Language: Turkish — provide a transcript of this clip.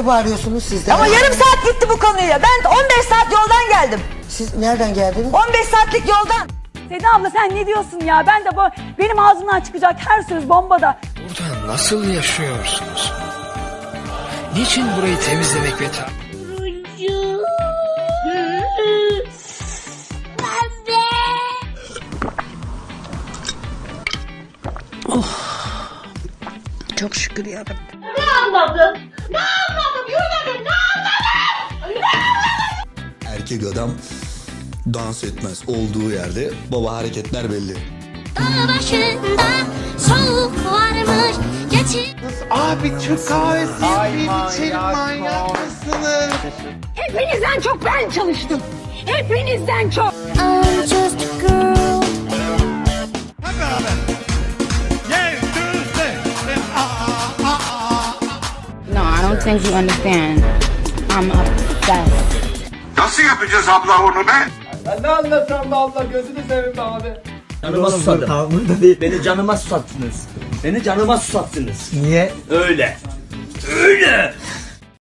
Ne bağırıyorsunuz siz de? Ama yarım saat gitti bu konuya. Ben 15 saat yoldan geldim. Siz nereden geldiniz? 15 saatlik yoldan. Seda abla sen ne diyorsun ya? Ben de bu benim ağzımdan çıkacak her söz bombada. Burada nasıl yaşıyorsunuz? Niçin burayı temizlemek ve ta- Çok şükür ya. Erkek adam dans etmez. Olduğu yerde baba hareketler belli. Dağ başında soğuk varmış geçin Abi Türk kahvesi yapayım içelim manyak mısınız? Hepinizden çok ben çalıştım. Hepinizden çok. I'm just a girl No, I don't think you understand. I'm obsessed. Nasıl yapacağız abla onu be? Ben ne anlatsam be abla gözünü seveyim be abi. Canıma susadım. değil. Beni canıma susattınız. Beni canıma susattınız. Niye? Öyle. Öyle.